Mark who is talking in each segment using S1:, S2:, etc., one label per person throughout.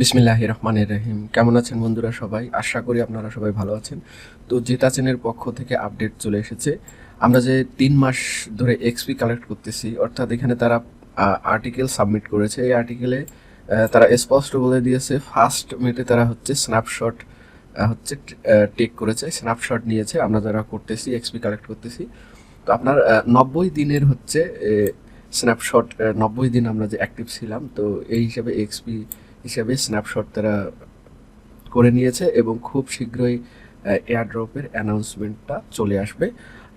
S1: বিসমিল্লাহ রহমানের রহিম। কেমন আছেন বন্ধুরা সবাই? আশা করি আপনারা সবাই ভালো আছেন। তো জেতা চেনের পক্ষ থেকে আপডেট চলে এসেছে। আমরা যে তিন মাস ধরে এক্সপি কালেক্ট করতেছি, অর্থাৎ এখানে তারা আর্টিকেল সাবমিট করেছে। এই আর্টিকেলে তারা স্পষ্ট বলে দিয়েছে ফার্স্ট মেতে তারা হচ্ছে স্ন্যাপশট হচ্ছে টেক করেছে স্ন্যাপশট নিয়েছে। আমরা যারা করতেছি এক্সপি কালেক্ট করতেছি। তো আপনার নব্বই দিনের হচ্ছে স্ন্যাপশট নব্বই দিন আমরা যে অ্যাক্টিভ ছিলাম, তো এই হিসাবে এক্সপি হিসাবে স্ন্যাপশট তারা করে নিয়েছে এবং খুব শীঘ্রই এয়ারড্রপের অ্যানাউন্সমেন্টটা চলে আসবে।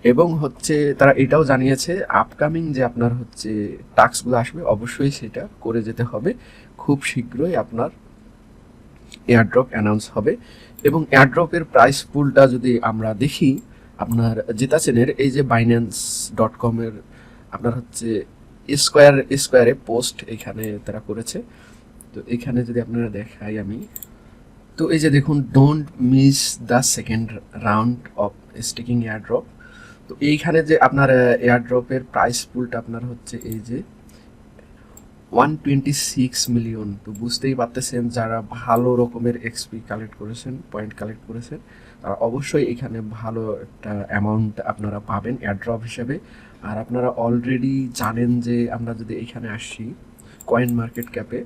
S1: এবং হচ্ছে তারা এটাও জানিয়েছে আপকামিং যে আপনার হচ্ছে টাস্কগুলো আসবে, অবশ্যই সেটা করে যেতে হবে। খুব শীঘ্রই আপনার এয়ারড্রপ অ্যানাউন্স হবে। এবং এয়ারড্রপের প্রাইস পুলটা যদি আমরা দেখি, আপনার জেতাচেনের এই যে বাইন্যান্স ডট কমের আপনার হচ্ছে স্কোয়ার স্কোয়ারে পোস্ট এখানে তারা করেছে। তো এখানে যদি আপনারা দেখাই আমি, তো এই যে দেখুন don't miss the second round of sticking airdrop তো এইখানে যে আপনার এয়ারড্রপের প্রাইস পুলটা আপনার হচ্ছে এই যে ওয়ান টোয়েন্টি সিক্স মিলিয়ন তো বুঝতেই পারতেছেন যারা ভালো রকমের এক্সপি কালেক্ট করেছেন পয়েন্ট কালেক্ট করেছেন, তারা অবশ্যই এখানে ভালো একটা অ্যামাউন্ট আপনারা পাবেন এয়ারড্রপ হিসেবে। আর আপনারা অলরেডি জানেন যে আমরা যদি এখানে আসি কয়েন মার্কেট ক্যাপে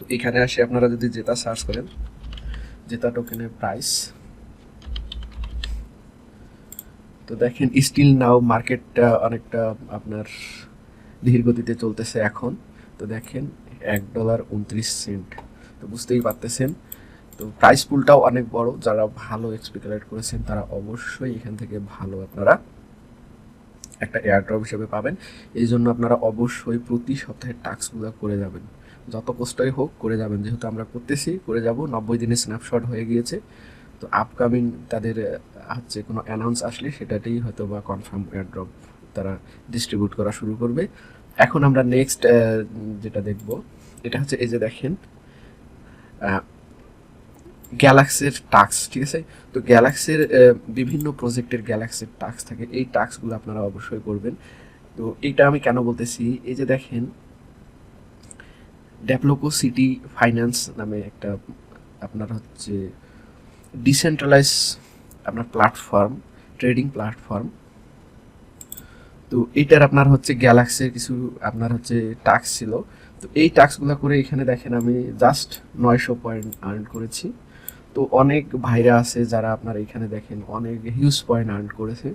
S1: তো এখানে আসে আপনারা যদি জেতা সার্চ করেন, জেতা টোকেনের প্রাইস তো দেখেন স্টিল নাও মার্কেটটা অনেকটা আপনার ধীর গতিতে চলতেছে এখন। তো দেখেন, এক ডলার উনত্রিশ সেন্ট তো বুঝতেই পারতেছেন। তো প্রাইস পুলটাও অনেক বড়। যারা ভালো এক্সপি কালেক্ট করেছেন, তারা অবশ্যই এখান থেকে ভালো আপনারা একটা এয়ারড্রপ হিসেবে পাবেন। এই জন্য আপনারা অবশ্যই প্রতি সপ্তাহে টাস্কগুলো করে যাবেন। যত কষ্টই হোক, করে যাবেন। যেহেতু আমরা করতেছি, করে যাব। নব্বই দিনের স্ন্যাপশট হয়ে গিয়েছে। তো আপকামিং তাদের হচ্ছে কোনো অ্যানাউন্স আসলে সেটাতেই হয়তো বা কনফার্ম এয়ারড্রপ তারা ডিস্ট্রিবিউট করা শুরু করবে। এখন আমরা নেক্সট যেটা দেখব, এটা হচ্ছে এই যে দেখেন গ্যালাক্সির টাক্স ঠিক আছে? তো গ্যালাক্সির বিভিন্ন প্রজেক্টের গ্যালাক্সির টাক্স থাকে। এই টাস্কগুলো আপনারা অবশ্যই করবেন। তো এইটা আমি কেন বলতেছি? এই যে দেখেন ডেভেলপো সিটি ফাইন্যান্স নামে একটা আপনার হচ্ছে ডিসেন্ট্রালাইজ আপনার প্ল্যাটফর্ম ট্রেডিং প্ল্যাটফর্ম তো এটার আপনার হচ্ছে গ্যালাক্সির কিছু আপনার হচ্ছে টাস্ক ছিল। তো এই টাস্কগুলো করে এখানে দেখেন আমি জাস্ট নয়শো পয়েন্ট আর্ন করেছি। তো অনেক ভাইরা আছে যারা আপনার এখানে দেখেন অনেক হিউজ পয়েন্ট আর্ন করেছে।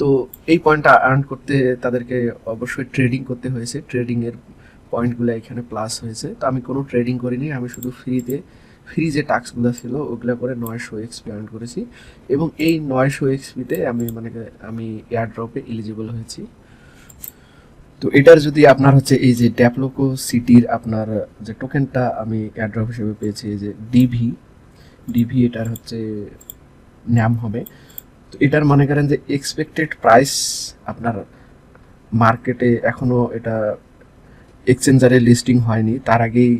S1: তো এই পয়েন্টটা আর্ন করতে তাদেরকে অবশ্যই ট্রেডিং করতে হয়েছে। ট্রেডিংয়ের পয়েন্টগুলো এখানে প্লাস হয়েছে। তো আমি কোনো ট্রেডিং করিনি, আমি শুধু ফ্রিতে ফ্রি যে টাস্কগুলো ছিল, ওগুলো করে নয়শো এক্সপি আর্ন করেছি। এবং এই নয়শো এক্সপিতে আমি মানে আমি এয়ারড্রপে এলিজিবল হয়েছি। তো এটার যদি আপনার হচ্ছে এই যে ড্যাপলোকো সিটির আপনার যে টোকেনটা আমি এয়ারড্রপ হিসেবে পেয়েছি, এই যে ডিভি ডিভি এটার হচ্ছে নাম হবে। তো এটার মনে করেন যে এক্সপেক্টেড প্রাইস আপনার মার্কেটে এখনও এটা এক্সচেঞ্জারে লিস্টিং হয়নি। তার আগেই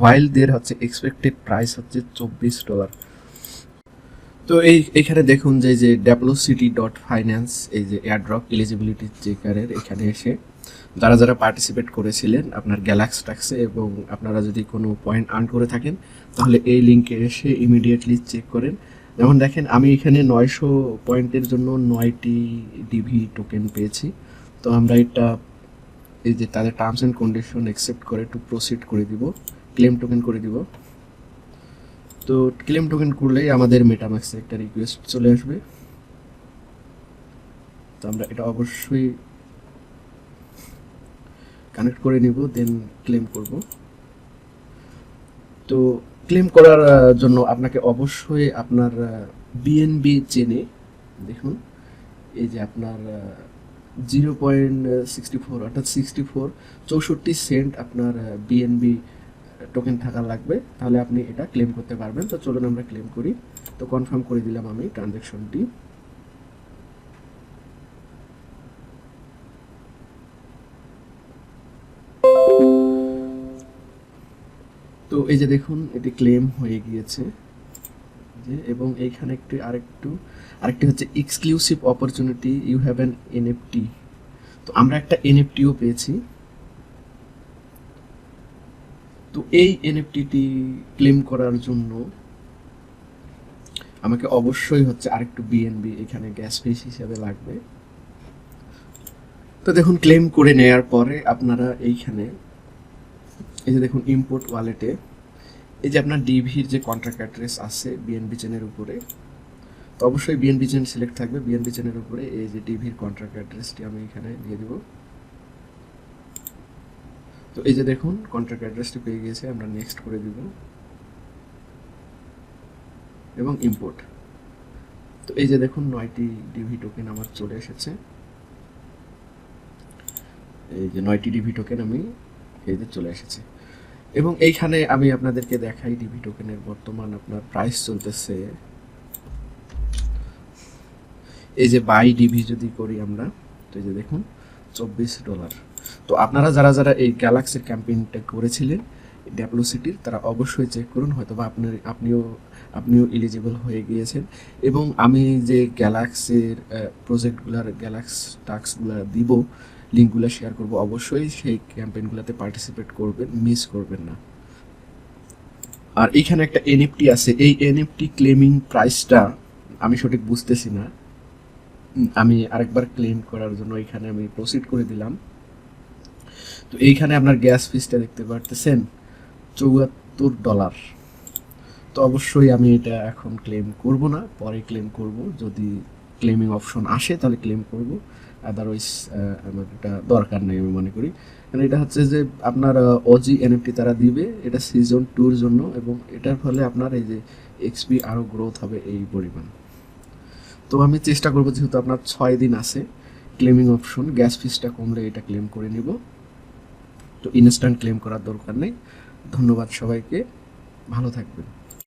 S1: ওয়াইল্ডদের হচ্ছে এক্সপেক্টেড প্রাইস হচ্ছে চব্বিশ ডলার তো এই, এখানে দেখুন যে যে ডেভেলসিটি ডট ফাইন্যান্স এই যে এয়ারড্রপ এলিজিবিলিটি চেকারের এখানে এসে যারা যারা পার্টিসিপেট করেছিলেন আপনার গ্যালাক্স ট্যাক্সে এবং আপনারা যদি কোনো পয়েন্ট আর্ন করে থাকেন, তাহলে এই লিঙ্কে এসে ইমিডিয়েটলি চেক করেন। যেমন দেখেন, আমি এখানে নয়শো পয়েন্টের জন্য নয়টি ডিভি টোকেন পেয়েছি। তো আমরা এটা এই যে তাদের টার্মস অ্যান্ড কন্ডিশন অ্যাকসেপ্ট করে একটু প্রসিড করে দিব ক্লেম টোকেন করে দিব। তো ক্লেম টোকেন করলেই আমাদের মেটাম্যাক্সে একটা রিকোয়েস্ট চলে আসবে। তো আমরা এটা অবশ্যই কানেক্ট করে নিব দেন ক্লেম করব। তো ক্লেম করার জন্য আপনাকে অবশ্যই আপনার বিএনবি চেনে। দেখুন, এই যে আপনার জিরো পয়েন্ট সিক্সটি ফোর অর্থাৎ সিক্সটি ফোর চৌষট্টি সেন্ট আপনার বিএনবি টোকেন থাকা লাগবে। তাহলে আপনি এটা ক্লেম করতে পারবেন। তো চলুন আমরা ক্লেম করি। তো কনফার্ম করে দিলাম আমি ট্রানজ্যাকশনটি তো এই যে দেখুন, এটি ক্লেম হয়ে গিয়েছে। যে, এবং এইখানে একটু আরেকটু, আরেকটি হচ্ছে exclusive opportunity you have an NFT তো আমরা একটা এনএফটিও পেয়েছি। তো এই এনএফটিটি ক্লেম করার জন্য আমাকে অবশ্যই হচ্ছে আরেকটু বিএনবি এখানে গ্যাস ফিস হিসাবে লাগবে। তো দেখুন, ক্লেম করে নেয়ার পরে আপনারা এইখানে এই যে দেখুন ইম্পোর্ট ওয়ালেটে এই যে আপনার ডিভির যে কন্ট্রাক্ট অ্যাড্রেস আছে বিএনবি চেনের উপরে তো অবশ্যই বিএনবি চেন সিলেক্ট থাকবে। বিএনবি চেনের উপরে এই যে ডিভির কন্ট্রাক্ট অ্যাড্রেসটি আমি এখানে দিয়ে দিব। তো এই যে দেখুন কন্ট্রাক্ট অ্যাড্রেসটি পেয়ে গিয়েছে, আমরা নেক্সট করে দিব। এবং ইম্পোর্ট তো এই যে দেখুন, নয়টি ডিভি টোকেন আমার চলে এসেছে। এই যে নয়টি ডিভি টোকেন আমি এই যে চলে এসেছে। এবং এইখানে আমি আপনাদেরকে দেখাই ডিভি টোকেনের বর্তমান আপনার প্রাইস চলতেছে। এই যে বাই ডিভি যদি করি আমরা, তো এই যে দেখুন, চব্বিশ ডলার তো আপনারা যারা যারা এই গ্যালাক্সির ক্যাম্পেইনটা করেছিলেন ড্যাপলো সিটির তারা অবশ্যই চেক করুন হয়তো বা আপনার, আপনিও আপনিও এলিজিবল হয়ে গিয়েছেন। এবং আমি যে গ্যালাক্সির প্রজেক্টগুলার গ্যালাক্স টাস্কগুলো দিব লিঙ্কগুলো শেয়ার করব, অবশ্যই সেই ক্যাম্পেইনগুলোতে পার্টিসিপেট করবেন মিস করবেন না। আর এইখানে একটা এনএফটি আছে, এই এনএফটি ক্লেমিং প্রাইসটা আমি সঠিক বুঝতেছি না। আমি আরেকবার ক্লেম করার জন্য এখানে আমি প্রসিড করে দিলাম। তো এইখানে আপনার গ্যাস ফিসটা দেখতে পারতেছেন, চৌয়াত্তর ডলার তো অবশ্যই আমি এটা এখন ক্লেম করব না, পরে ক্লেম করব। যদি ক্লেমিং অপশন আসে, তাহলে ক্লেম করব। আদারওয়াইজ আমার এটা দরকার নেই আমি মনে করি। কারণ এটা হচ্ছে যে আপনার অজি এনএফটি তারা দিবে, এটা সিজন টুর জন্য এবং এটার ফলে আপনার এই যে এক্সপি আরও গ্রোথ হবে এই পরিমাণ। তো আমি চেষ্টা করব যেহেতু আপনার ছয় দিন আছে ক্লেমিং অপশন গ্যাস ফিসটা কমলে এটা ক্লেম করে নিব। তো ইনস্ট্যান্ট ক্লেম করার দরকার নেই। ধন্যবাদ সবাইকে। ভালো থাকবেন।